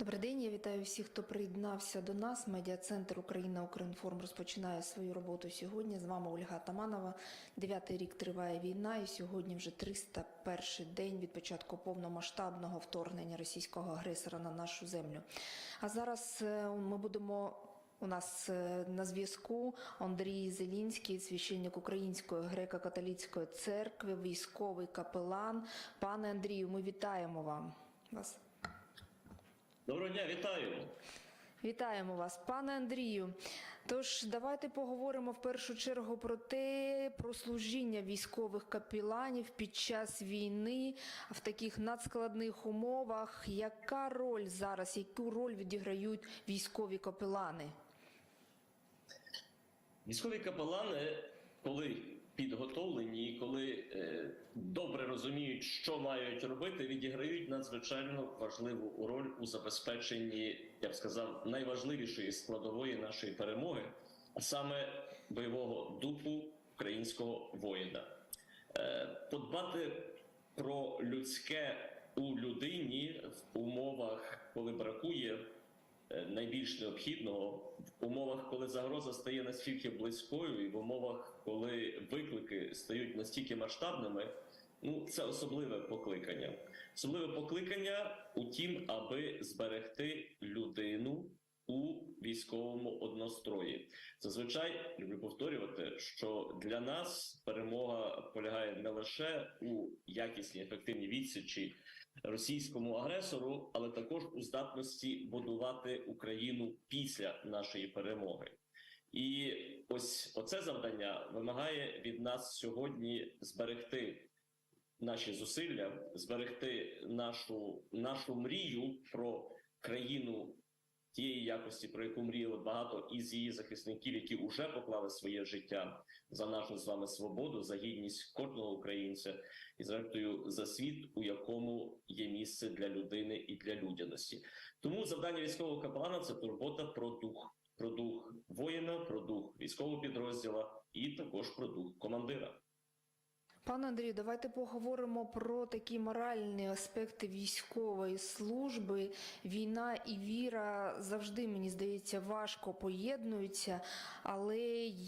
Добрий день, я вітаю всіх, хто приєднався до нас. Медіа-центр Україна Українформ розпочинає свою роботу сьогодні. З вами Ольга Таманова. Дев'ятий рік триває війна, і сьогодні вже 301 день від початку повномасштабного вторгнення російського агресора на нашу землю. А зараз е, ми будемо. У нас е, на зв'язку Андрій Зелінський, священник Української греко-католицької церкви, військовий капелан. Пане Андрію, ми вітаємо вам вас. Доброго дня, вітаю. Вітаємо вас, пане Андрію. Тож давайте поговоримо в першу чергу про те, про служіння військових капеланів під час війни в таких надскладних умовах. Яка роль зараз, яку роль відіграють військові капелани? Військові капелани, коли підготовлені, коли е, добре розуміють, що мають робити, відіграють надзвичайно важливу роль у забезпеченні, я б сказав, найважливішої складової нашої перемоги, а саме бойового духу українського воїна. Е, подбати про людське у людині в умовах, коли бракує найбільш необхідного, в умовах, коли загроза стає настільки близькою, і в умовах, коли виклики стають настільки масштабними. Ну, це особливе покликання. Особливе покликання у тім, аби зберегти людину у військовому однострої. Зазвичай люблю повторювати, що для нас перемога полягає не лише у якісній ефективній відсічі російському агресору, але також у здатності будувати Україну після нашої перемоги. І ось оце завдання вимагає від нас сьогодні зберегти наші зусилля, зберегти нашу, нашу мрію про країну тієї якості, про яку мріяли багато із її захисників, які вже поклали своє життя за нашу з вами свободу, за гідність кожного українця і зрештою за світ, у якому є місце для людини і для людяності. Тому завдання військового капелана це турбота про дух, про дух воїна, про дух військового підрозділа і також про дух командира. Пане Андрію, давайте поговоримо про такі моральні аспекти військової служби. Війна і віра завжди, мені здається, важко поєднуються, але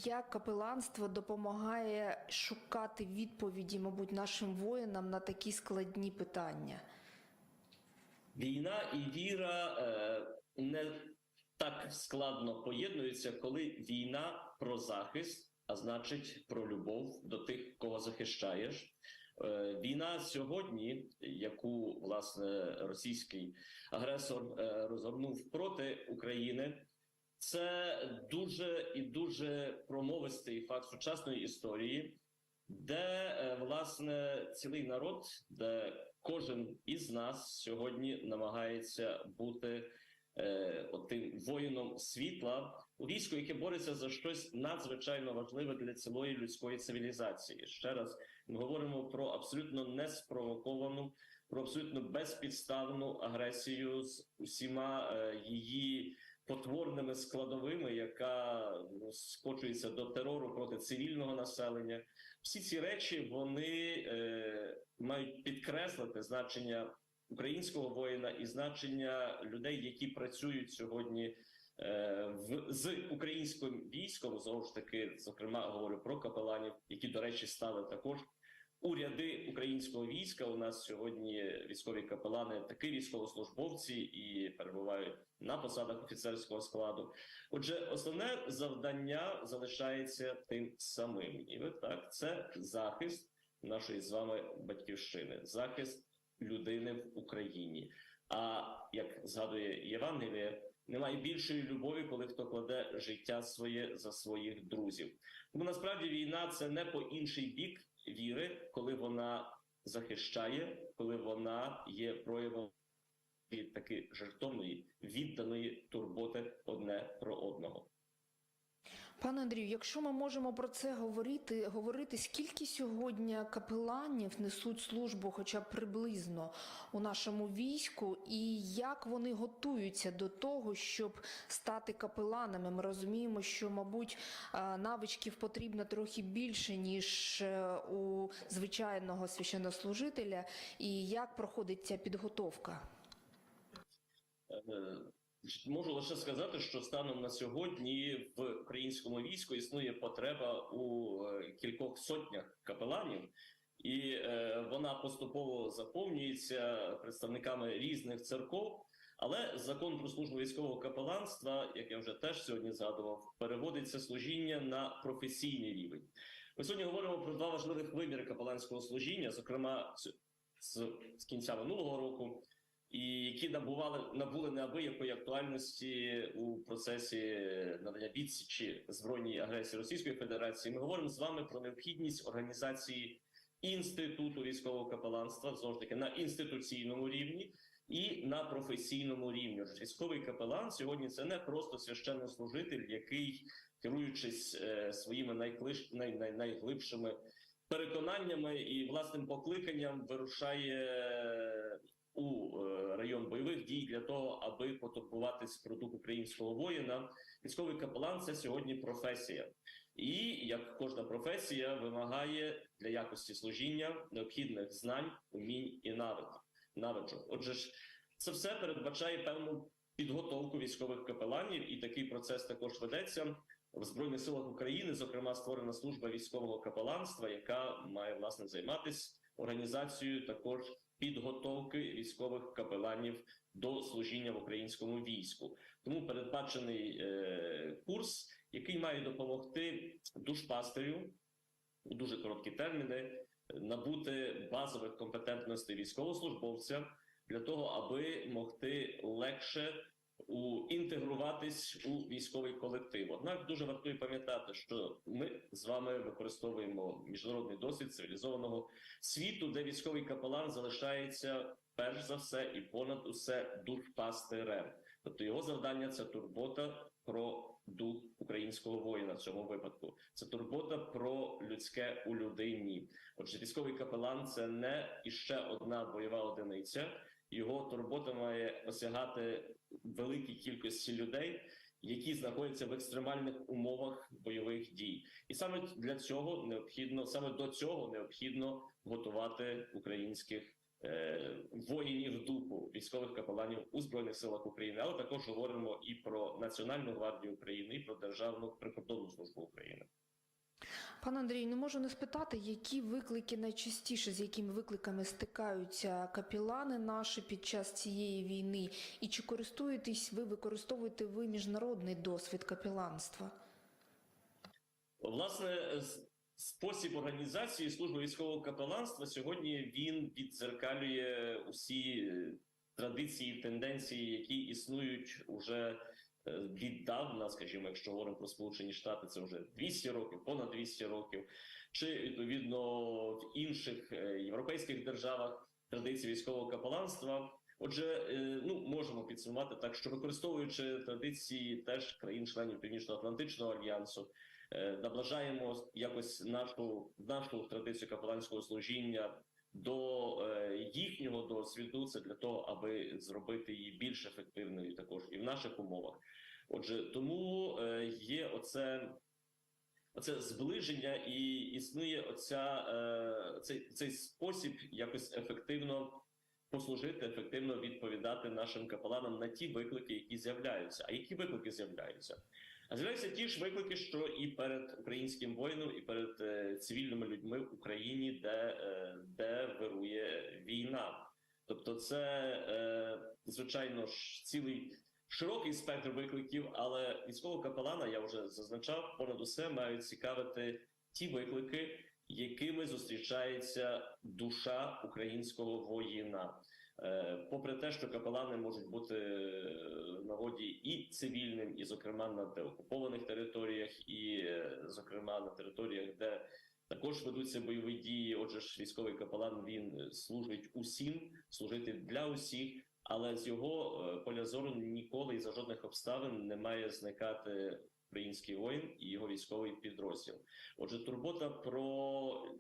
як капеланство допомагає шукати відповіді, мабуть, нашим воїнам на такі складні питання. Війна і віра е, не так складно поєднуються, коли війна про захист, а значить про любов до тих, кого захищаєш. Е, Війна сьогодні, яку власне російський агресор е, розгорнув проти України, це дуже і дуже промовистий факт сучасної історії, де е, власне цілий народ, де кожен із нас сьогодні намагається бути е, отим воїном світла у війську, яке бореться за щось надзвичайно важливе для цілої людської цивілізації. Ще раз ми говоримо про абсолютно неспровоковану, про абсолютно безпідставну агресію з усіма е, її. Потворними складовими, яка ну, скочується до терору проти цивільного населення, всі ці речі вони е, мають підкреслити значення українського воїна і значення людей, які працюють сьогодні е, в з українським військом. Знову ж таки, зокрема, говорю про капеланів, які, до речі, стали також у ряди українського війська. У нас сьогодні військові капелани, такі військовослужбовці і перебувають на посадах офіцерського складу. Отже, основне завдання залишається тим самим, і ви так це захист нашої з вами батьківщини, захист людини в Україні. А як згадує Євангеліє, немає більшої любові, коли хто кладе життя своє за своїх друзів. Тому насправді війна це не по інший бік віри, коли вона захищає, коли вона є проявом від таки жертовної, відданої турботи одне про одного. Пане Андрію, якщо ми можемо про це говорити, говорити, скільки сьогодні капеланів несуть службу, хоча б приблизно у нашому війську, і як вони готуються до того, щоб стати капеланами? Ми розуміємо, що, мабуть, е, навичків потрібно трохи більше, ніж е, у звичайного священнослужителя. І як проходить ця підготовка? Можу лише сказати, що станом на сьогодні в українському війську існує потреба у е, кількох сотнях капеланів, і е, вона поступово заповнюється представниками різних церков. Але закон про службу військового капеланства, як я вже теж сьогодні згадував, переводиться служіння на професійний рівень. Ми сьогодні говоримо про два важливих виміри капеланського служіння, зокрема з, з кінця минулого року, і які набували набули неабиякої актуальності у процесі надання відсічі збройній агресії Російської Федерації. Ми говоримо з вами про необхідність організації інституту військового капеланства знову ж таки на інституційному рівні і на професійному рівні. Військовий капелан сьогодні це не просто священнослужитель, який керуючись е, своїми найклиш, най, най, найглибшими переконаннями і власним покликанням, вирушає у е, район бойових дій для того, аби потурбуватись про українського воїна. Військовий капелан це сьогодні професія, і як кожна професія вимагає для якості служіння необхідних знань, умінь і навиків. навичок. Отже ж, це все передбачає певну підготовку військових капеланів, і такий процес також ведеться в збройних силах України. Зокрема, створена служба військового капеланства, яка має власне займатися організацією також підготовки військових капеланів до служіння в українському війську. Тому передбачений е, курс, який має допомогти душпастерю у дуже короткі терміни набути базових компетентностей військовослужбовця для того, аби могти легше у інтегруватись у військовий колектив. Однак дуже вартує пам'ятати, що ми з вами використовуємо міжнародний досвід цивілізованого світу, де військовий капелан залишається перш за все і понад усе душпастерем. Тобто його завдання це турбота про дух українського воїна в цьому випадку. Це турбота про людське у людині. Отже, військовий капелан це не іще одна бойова одиниця. Його турбота має осягати великій кількості людей, які знаходяться в екстремальних умовах бойових дій, і саме для цього необхідно саме до цього необхідно готувати українських е, воїнів духу, військових капеланів у збройних силах України, але також говоримо і про Національну гвардію України, і про Державну прикордонну службу України. Пане Андрію, не можу не спитати, які виклики найчастіше, з якими викликами стикаються капілани наші під час цієї війни, і чи користуєтесь ви, використовуєте ви міжнародний досвід капіланства? Власне, спосіб організації служби військового капеланства сьогодні він віддзеркалює усі е, традиції, тенденції, які існують уже віддавна, скажімо, якщо говоримо про Сполучені Штати, це вже 200 років, понад 200 років, чи відповідно в інших е, європейських державах традиції військового капеланства. Отже, е, ну можемо підсумувати так, що використовуючи традиції теж країн-членів Північно-Атлантичного альянсу, е, наближаємо якось нашу нашу традицію капеланського служіння до е, їхнього досвіду. Це для того, аби зробити її більш ефективною, також і в наших умовах. Отже, тому е, є оце. Оце зближення і існує оця е, цей, цей спосіб якось ефективно послужити, ефективно відповідати нашим капеланам на ті виклики, які з'являються. А які виклики з'являються? А з'являються ті ж виклики, що і перед українським воїном, і перед е, цивільними людьми в Україні, де, де вирує війна. Тобто, це звичайно ж цілий широкий спектр викликів, але військового капелана я вже зазначав, понад усе мають цікавити ті виклики, якими зустрічається душа українського воїна. Е, Попри те, що капелани можуть бути е, в нагоді і цивільним, і, зокрема, на деокупованих територіях, і, е, зокрема, на територіях, де також ведуться бойові дії. Отже, ж військовий капелан він служить усім, служити для усіх, але з його е, поля зору ніколи і за жодних обставин не має зникати український воїн і його військовий підрозділ. Отже, турбота про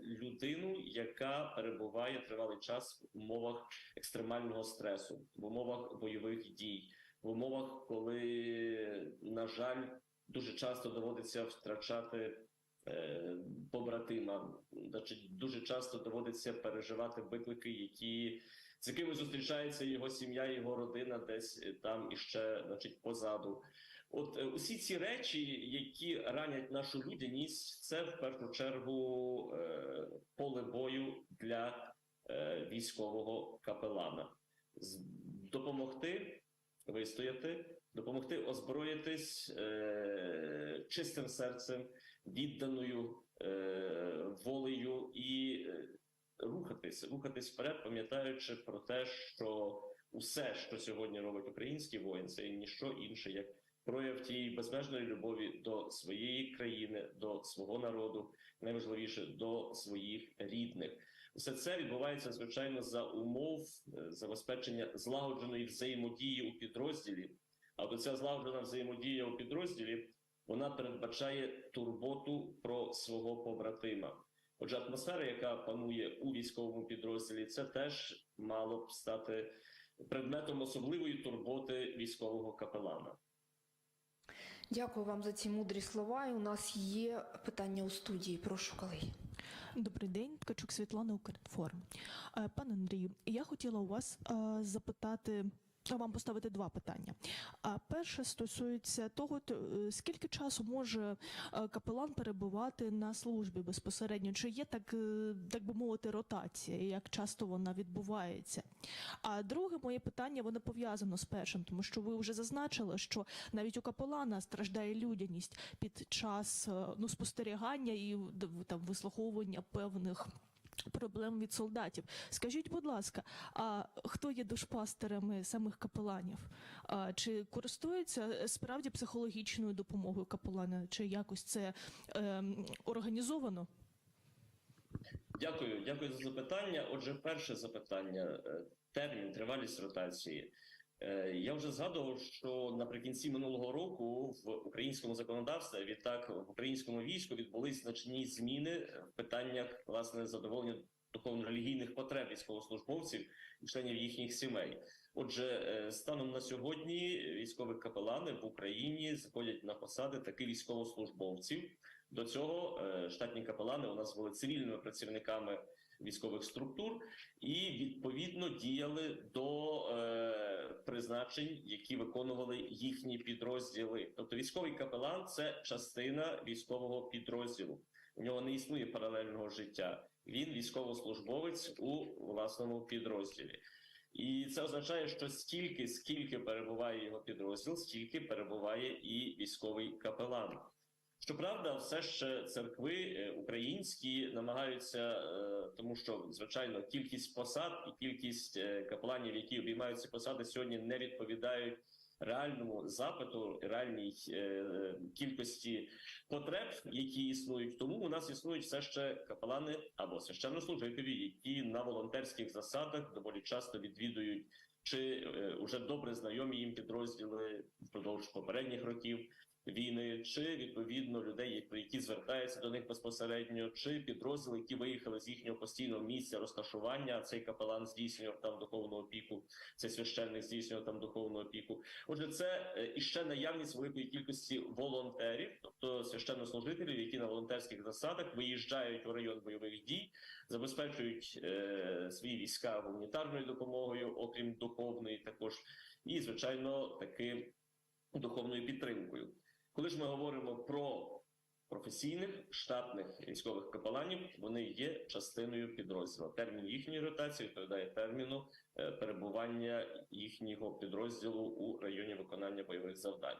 людину, яка перебуває тривалий час в умовах екстремального стресу, в умовах бойових дій, в умовах, коли, на жаль, дуже часто доводиться втрачати е, побратима. Значить, дуже часто доводиться переживати виклики, які з якими зустрічається його сім'я, його родина, десь е, там іще, значить, позаду. От е, усі ці речі, які ранять нашу людяність, це в першу чергу е, поле бою для е, військового капелана. Допомогти вистояти, допомогти озброїтись е, чистим серцем, відданою е, волею і е, рухатись, рухатись вперед, пам'ятаючи про те, що усе, що сьогодні робить український воїн, це ніщо інше, як прояв тієї безмежної любові до своєї країни, до свого народу, найважливіше до своїх рідних. Все це відбувається звичайно за умов е, забезпечення злагодженої взаємодії у підрозділі. А до ця злагоджена взаємодія у підрозділі вона передбачає турботу про свого побратима. Отже, атмосфера, яка панує у військовому підрозділі, це теж мало б стати предметом особливої турботи військового капелана. Дякую вам за ці мудрі слова. І у нас є питання у студії. Прошу, колеги. Добрий день, Ткачук Світлана Укрінформ. Е, Пане Андрію, я хотіла у вас е, запитати. Вам поставити два питання. Перше стосується того, е, скільки часу може е, капелан перебувати на службі безпосередньо? Чи є так, е, так би мовити, ротація? і Як часто вона відбувається? А друге моє питання воно пов'язано з першим, тому що ви вже зазначили, що навіть у капелана страждає людяність під час ну, спостерігання і там вислуховування певних. Проблем від солдатів. Скажіть, будь ласка, а хто є душпастерами самих капеланів? А, чи користуються справді психологічною допомогою капелана? Чи якось це е, організовано? Дякую, дякую за запитання. Отже, перше запитання: е, термін, тривалість ротації. Е, Я вже згадував, що наприкінці минулого року в українському законодавстві, відтак в українському війську відбулись значні зміни в питаннях власне задоволення духовно-релігійних потреб військовослужбовців і членів їхніх сімей. Отже, е, станом на сьогодні військові капелани в Україні заходять на посади таких військовослужбовців. До цього е, штатні капелани у нас були цивільними працівниками військових структур і відповідно діяли до е, призначень, які виконували їхні підрозділи. Тобто, військовий капелан це частина військового підрозділу. У нього не існує паралельного життя. Він військовослужбовець у власному підрозділі. І це означає, що стільки, скільки перебуває його підрозділ, стільки перебуває і військовий капелан. Щоправда, все ще церкви е, українські намагаються, е, тому що звичайно кількість посад і кількість е, капеланів, які обіймають ці посади, сьогодні не відповідають реальному запиту, реальній кількості потреб, які існують. Тому у нас існують все ще капелани або священнослужителі, які на волонтерських засадах доволі часто відвідують чи е, уже добре знайомі їм підрозділи впродовж попередніх років війни, чи відповідно людей, які звертаються до них безпосередньо, чи підрозділи, які виїхали з їхнього постійного місця розташування. Цей капелан здійснював там духовну опіку, цей священник здійснював там духовну опіку. Отже, це е, іще наявність великої кількості волонтерів, тобто священнослужителів, які на волонтерських засадах виїжджають у район бойових дій, забезпечують е, свої війська гуманітарною допомогою, окрім духовної, також і звичайно таки духовною підтримкою. Коли ж ми говоримо про професійних штатних військових капеланів, вони є частиною підрозділу. Термін їхньої ротації відповідає терміну е, перебування їхнього підрозділу у районі виконання бойових завдань.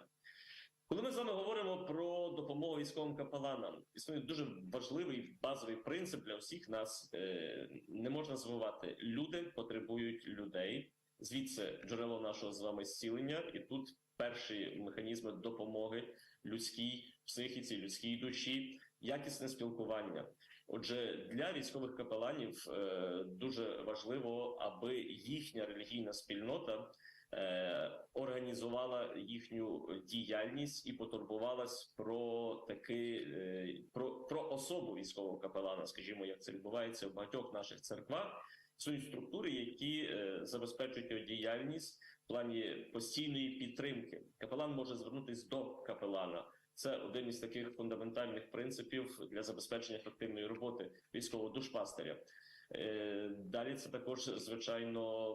Коли ми з вами говоримо про допомогу військовим капеланам, існує дуже важливий базовий принцип для всіх нас. Е, Не можна забувати, люди потребують людей. Звідси джерело нашого з вами зцілення, і тут перші механізми допомоги людській психіці, людській душі, якісне спілкування. Отже, для військових капеланів е, дуже важливо, аби їхня релігійна спільнота е, організувала їхню діяльність і потурбувалась про таки е, про, про особу військового капелана, скажімо, як це відбувається в багатьох наших церквах. Існують структури, які забезпечують його діяльність плані постійної підтримки. Капелан може звернутися до капелана Це один із таких фундаментальних принципів для забезпечення ефективної роботи військового душпастеря. Е, Далі це також, звичайно,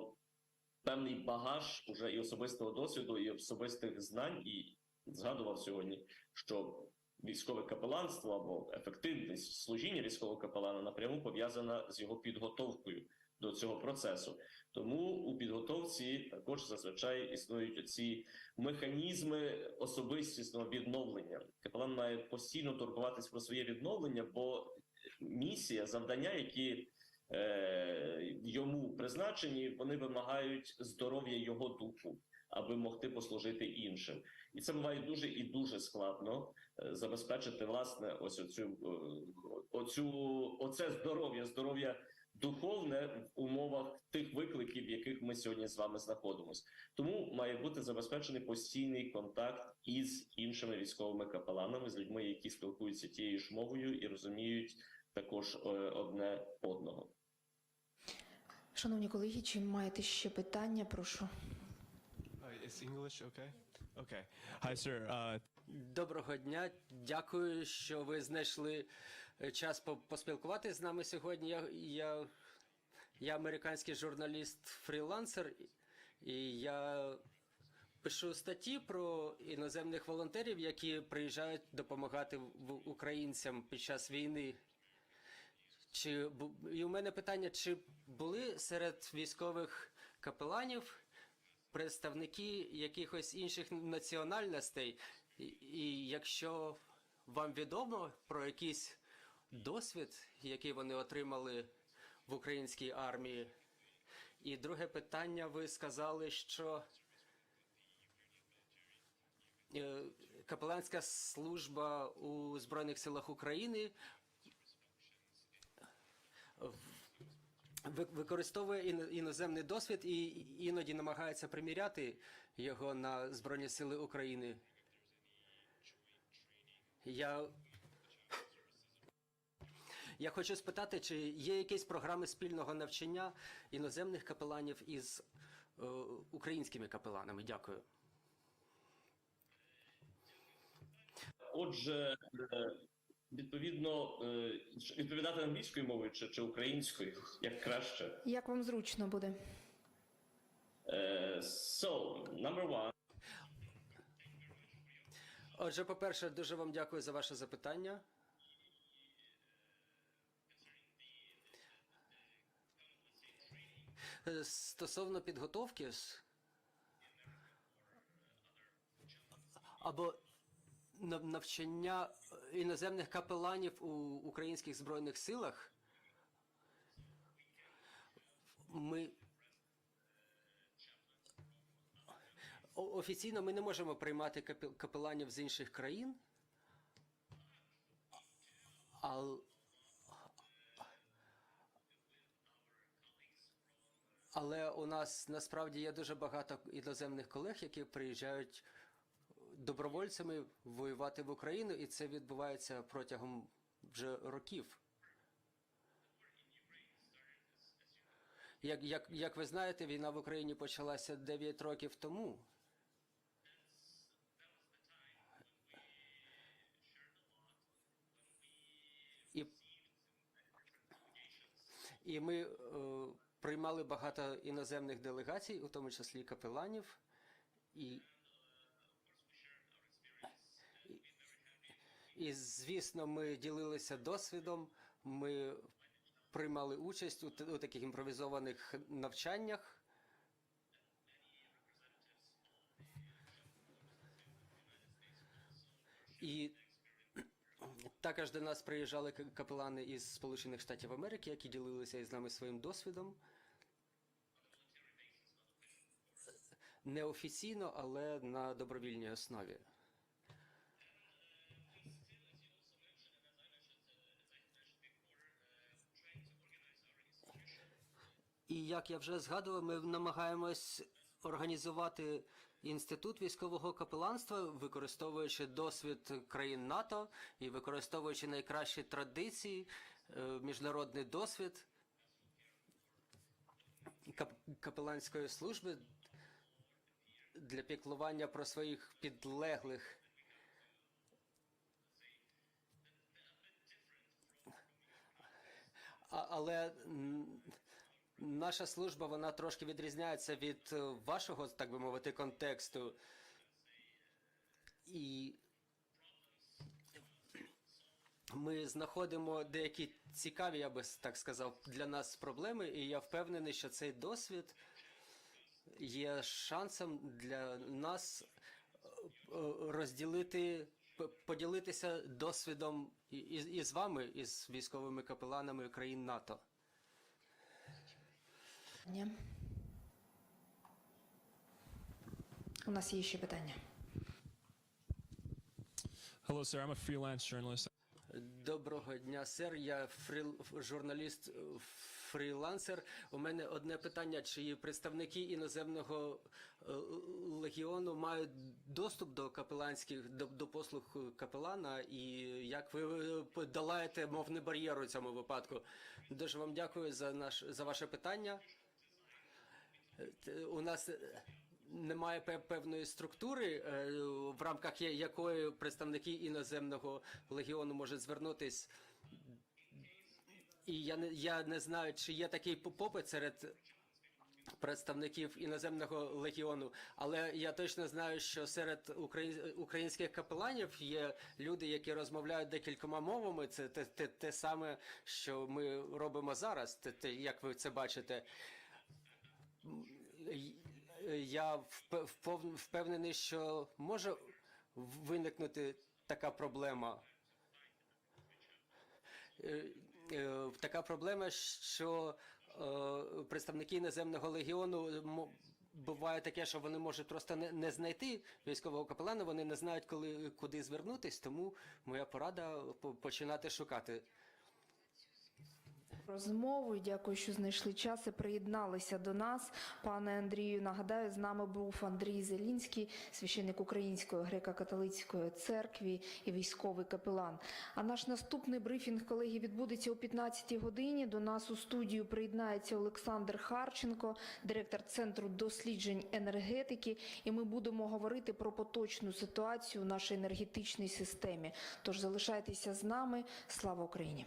певний багаж уже і особистого досвіду, і особистих знань. І згадував сьогодні, що військове капеланство або ефективність служіння військового капелана напряму пов'язана з його підготовкою до цього процесу. Тому у підготовці також зазвичай існують ці механізми особистісного відновлення. Капелан має постійно турбуватись про своє відновлення, бо місія, завдання, які е, йому призначені, вони вимагають здоров'я його духу, аби могти послужити іншим. І це буває дуже і дуже складно е, забезпечити власне ось оцю, е, оцю оце здоров'я, здоров'я духовне в умовах тих викликів, в яких ми сьогодні з вами знаходимося. Тому має бути забезпечений постійний контакт із іншими військовими капеланами, з людьми, які спілкуються тією ж мовою і розуміють також е, одне одного. Шановні колеги, чи маєте ще питання? Прошу. Uh, is English okay? Okay. Hi, sir. Uh, Доброго дня. Дякую, що ви знайшли е, час по- поспілкуватися з нами сьогодні. Я, я, я американський журналіст-фрілансер, і я пишу статті про іноземних волонтерів, які приїжджають допомагати українцям під час війни. Чи і у мене питання: чи були серед військових капеланів представники якихось інших національностей? І, і якщо вам відомо про якийсь досвід, який вони отримали в українській армії? І друге питання: ви сказали, що е, капеланська служба у Збройних силах України використовує іно- іноземний досвід і іноді намагається приміряти його на Збройні Сили України. Я, я хочу спитати, чи є якісь програми спільного навчання іноземних капеланів із е, українськими капеланами? Дякую. Отже, е, відповідно, е, відповідати англійською мовою чи, чи українською, як краще. Як вам зручно буде? Е, So, number one. Отже, по-перше, дуже вам дякую за ваше запитання. Е, Стосовно підготовки або навчання іноземних капеланів у українських збройних силах, ми Офіційно ми не можемо приймати капе- капеланів з інших країн. ал- Але у нас насправді є дуже багато іноземних колег, які приїжджають добровольцями воювати в Україну, і це відбувається протягом вже років. Як, як, як ви знаєте, війна в Україні почалася 9 років тому. І, і ми е, приймали багато іноземних делегацій, у тому числі капеланів. І, і, і звісно, ми ділилися досвідом. Ми приймали участь у, у таких імпровізованих навчаннях. І також до нас приїжджали капелани із Сполучених Штатів Америки, які ділилися із нами своїм досвідом. Неофіційно, але на добровільній основі. І як я вже згадував, ми намагаємось організувати Інститут військового капеланства, використовуючи досвід країн НАТО і використовуючи найкращі традиції, е, міжнародний досвід капеланської служби для піклування про своїх підлеглих. Але наша служба вона трошки відрізняється від е, вашого, так би мовити, контексту. І ми знаходимо деякі цікаві, я би так сказав, для нас проблеми, і я впевнений, що цей досвід є шансом для нас е, е, розділити, поділитися досвідом і- і- із вами, із військовими капеланами країн НАТО. Ні. У нас є ще питання. Hello, sir. I'm a freelance journalist. Доброго дня, сер. Я фріл... журналіст, е, фрілансер. У мене одне питання: чи представники іноземного е, легіону мають доступ до капеланських до, до послуг капелана, і як ви е, долаєте мовний бар'єр у цьому випадку? Дуже вам дякую за наш за ваше питання. Е, У нас е, немає пе- певної структури, е, в рамках якої представники іноземного легіону можуть звернутись. І я не, я не знаю, чи є такий попит серед представників іноземного легіону, але я точно знаю, що серед украї- українських капеланів є люди, які розмовляють декількома мовами. Це те, те, те саме, що ми робимо зараз, те, те, як ви це бачите. Я впе- впевнений, що може виникнути така проблема. Е, е, Така проблема, що е, представники іноземного легіону буває таке, що вони можуть просто не, знайти військового капелана, вони не знають, коли куди звернутись, тому моя порада по- починати шукати. Розмову дякую, що знайшли час і приєдналися до нас. Пане Андрію, нагадаю, з нами був Андрій Зелінський, священник Української греко-католицької церкви і військовий капелан. А наш наступний брифінг, колеги, відбудеться о 15-й годині. До нас у студію приєднається Олександр Харченко, директор Центру досліджень енергетики. І ми будемо говорити про поточну ситуацію в нашій енергетичній системі. Тож залишайтеся з нами. Слава Україні!